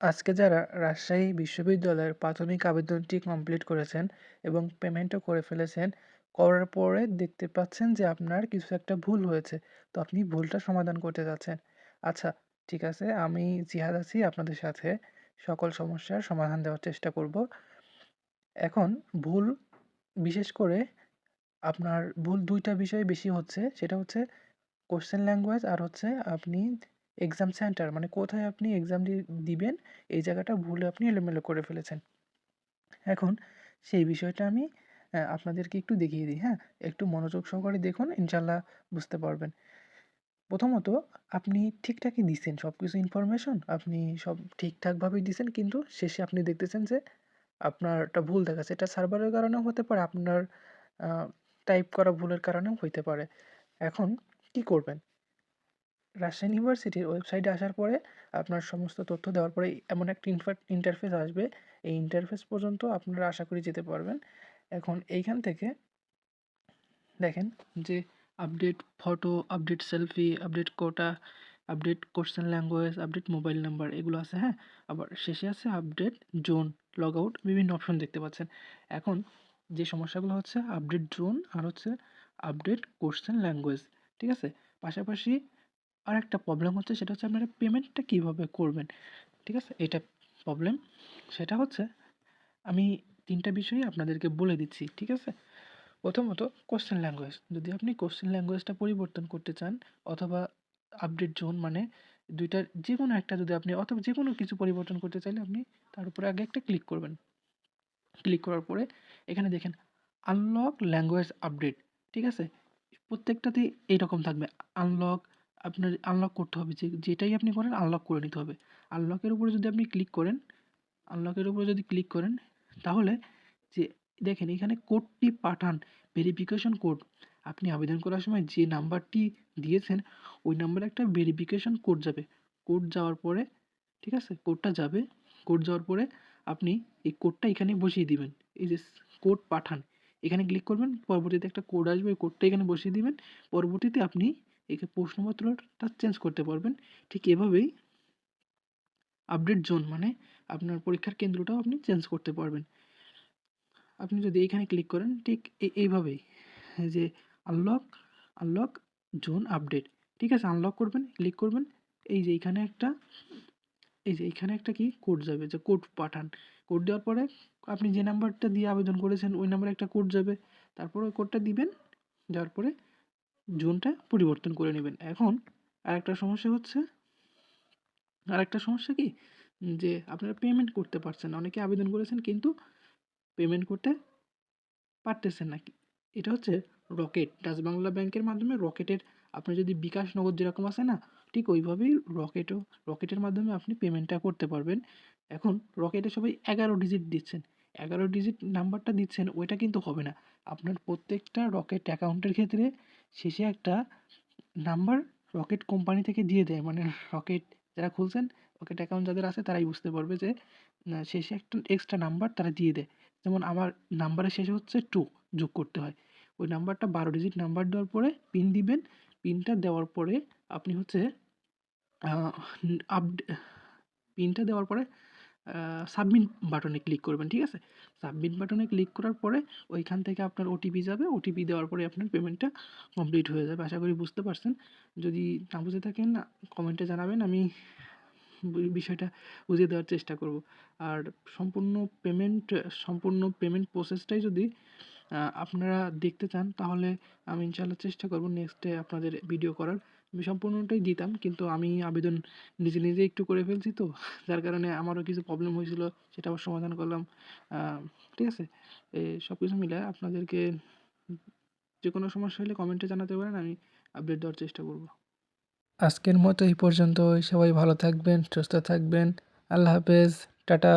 আজকে যারা রাজশাহী বিশ্ববিদ্যালয়ের প্রাথমিক আবেদনটি কমপ্লিট করেছেন এবং পেমেন্টও করে ফেলেছেন, করার পরে দেখতে পাচ্ছেন যে আপনার কিছু একটা ভুল হয়েছে। তো আপনি ভুলটা সমাধান করতে যাচ্ছেন। আচ্ছা ঠিক আছে, আমি জিহাদ আছি আপনাদের সাথে। সকল সমস্যার সমাধান দেওয়ার চেষ্টা করব। এখন ভুল, বিশেষ করে আপনার ভুল দুইটা বিষয় বেশি হচ্ছে। সেটা হচ্ছে কোশ্চেন ল্যাঙ্গুয়েজ আর হচ্ছে আপনি এক্সাম সেন্টার মানে কোথায় আপনি এক্সাম দিবেন, এই জায়গাটা ভুলে আপনি এলোমেলো করে ফেলেছেন। এখন সেই বিষয়টা আমি আপনাদেরকে একটু দেখিয়ে দিই হ্যাঁ? একটু মনোযোগ সহকারে দেখুন, ইনশাল্লাহ বুঝতে পারবেন। প্রথমত, আপনি ঠিকঠাকই দিচ্ছেন সব কিছু ইনফরমেশন আপনি সব ঠিকঠাকভাবেই দিচ্ছেন, কিন্তু শেষে আপনি দেখতেছেন যে আপনার একটা ভুল দেখাচ্ছে। এটা সার্ভারের কারণেও হতে পারে, আপনার টাইপ করা ভুলের কারণেও হইতে পারে। এখন কি করবেন? রাজশাহী ইউনিভার্সিটির ওয়েবসাইটে আসার পরে আপনার সমস্ত তথ্য দেওয়ার পরে এমন একটা ইন্টারফেস আসবে। এই ইন্টারফেস পর্যন্ত আপনারা আশা করি যেতে পারবেন। এখন এইখান থেকে দেখেন যে update photo update selfie update quota update question language update mobile number এগুলো আছে হ্যাঁ? আবার শেষে আছে আপডেট জোন লগ আউট বিভিন্ন অপশন দেখতে পাচ্ছেন। এখন যে সমস্যাগুলো হচ্ছে আপডেট জোন আর হচ্ছে আপডেট কোশ্চেন ল্যাঙ্গুয়েজ ঠিক আছে? পাশাপাশি আর একটা প্রবলেম হচ্ছে, সেটা হচ্ছে আপনারা পেমেন্টটা কীভাবে করবেন? ঠিক আছে? এটা প্রবলেম সেটা হচ্ছে, আমি তিনটা বিষয়ই আপনাদেরকে বলে দিচ্ছি, ঠিক আছে? প্রথমত কোশ্চেন ল্যাঙ্গুয়েজ যদি আপনি কোশ্চেন ল্যাঙ্গুয়েজটা পরিবর্তন করতে চান, অথবা আপডেট জোন মানে দুইটার যে কোনো একটা যদি আপনি, অথবা যে কোনো কিছু পরিবর্তন করতে চাইলে আপনি তার উপরে আগে একটা ক্লিক করবেন। ক্লিক করার পরে, এখানে দেখেন আনলক ল্যাঙ্গুয়েজ আপডেট ঠিক আছে? প্রত্যেকটাতেই এইরকম থাকবে আনলক আপনার আনলক করতে হবে যে, যেটাই আপনি করেন আনলক করে নিতে হবে। আনলকের উপরে যদি আপনি ক্লিক করেন আনলকের উপরে যদি ক্লিক করেন, তাহলে যে, দেখেন এখানে কোডটি পাঠান ভেরিফিকেশন কোড আপনি আবেদন করার সময় যে নাম্বারটি দিয়েছেন, ওই নাম্বারে একটা ভেরিফিকেশন কোড যাবে। কোড যাওয়ার পরে, ঠিক আছে? কোডটা যাবে। কোড যাওয়ার পরে আপনি এই কোডটা এখানে বসিয়ে দিবেন। এই যে কোড পাঠান, এখানে ক্লিক করবেন, পরবর্তীতে একটা কোড আসবে, ওই কোডটা এখানে বসিয়ে দিবেন। পরবর্তীতে আপনি একে প্রশ্নপত্রটা চেঞ্জ করতে পারবেন। ঠিক এভাবেই আপডেট জোন মানে আপনার পরীক্ষার কেন্দ্রটাও আপনি চেঞ্জ করতে পারবেন। আপনি যদি এইখানে ক্লিক করেন, ঠিক এইভাবেই যে আনলক আনলক জোন আপডেট ঠিক আছে আনলক করবেন ক্লিক করবেন। এই যে এইখানে একটা, এই যে এইখানে একটা কি কোড যাবে, যে কোড পাঠান। কোড দেওয়ার পরে আপনি যে নাম্বারটা দিয়ে আবেদন করেছেন, ওই নাম্বারে একটা কোড যাবে। তারপর ওই কোডটা দিবেন যাওয়ার পরে জোনটা পরিবর্তন করে নেবেন। এখন আরেকটা সমস্যা হচ্ছে, আরেকটা সমস্যা কি? যে আপনারা পেমেন্ট করতে পারছেন অনেকে আবেদন করেছেন কিন্তু পেমেন্ট করতে পারতেছেন না। এটা হচ্ছে রকেট। ডাচ বাংলা ব্যাংকের মাধ্যমে রকেটের আপনি যদি বিকাশ নগদ যেরকম আছে না, ঠিক ওইভাবেই রকেটও, রকেটের মাধ্যমে আপনি পেমেন্টটা করতে পারবেন। এখন রকেটে সবাই এগারো ডিজিট দিচ্ছেন। এগারো ডিজিট নাম্বারটা দিচ্ছেন, ওইটা কিন্তু হবে না। আপনার প্রত্যেকটা রকেট অ্যাকাউন্টের ক্ষেত্রে শেষে একটা নাম্বার রকেট কোম্পানি থেকে দিয়ে দেয়। মানে রকেট যারা খুলছেন রকেট অ্যাকাউন্ট যাদের আছে, তারাই বুঝতে পারবে যে শেষে একটা এক্সট্রা নাম্বার তারা দিয়ে দেয়। যেমন আমার নাম্বারের শেষে হচ্ছে টু যোগ করতে হয়। ওই নাম্বারটা বারো ডিজিট নাম্বার দেওয়ার পরে পিন দিবেন। পিনটা দেওয়ার পরে আপনি হচ্ছে আপডে পিনটা দেওয়ার পরে সাবমিট বাটনে ক্লিক করবেন, ঠিক আছে? সাবমিট বাটনে ক্লিক করার পরে ওইখান থেকে আপনার ওটিপি যাবে ওটিপি দেওয়ার পরে আপনার পেমেন্টটা কমপ্লিট হয়ে যাবে। আশা করি বুঝতে পারছেন। যদি না বুঝে থাকেন কমেন্টে জানাবেন, আমি বিষয়টা বুঝিয়ে দেওয়ার চেষ্টা করব। আর সম্পূর্ণ পেমেন্ট সম্পূর্ণ পেমেন্ট প্রসেসটাই যদি আপনারা দেখতে চান, তাহলে আমি ইনশাল্লাহ চেষ্টা করব নেক্সটে আপনাদের ভিডিও করার। আমি সম্পূর্ণটাই দিতাম। কিন্তু আমি আবেদন নিজে নিজে একটু করে ফেলছি তো। যার কারণে আমারও কিছু প্রবলেম হয়েছিল, সেটা আবার সমাধান করলাম। ঠিক আছে? এই সব কিছু মিলে আপনাদেরকে যে কোনো সমস্যা হলে কমেন্টে জানাতে পারেন, আমি আপডেট দেওয়ার চেষ্টা করব। আজকের মতো এই পর্যন্ত সবাই ভালো থাকবেন, সুস্থ থাকবেন। আল্লাহ হাফেজ। টাটা।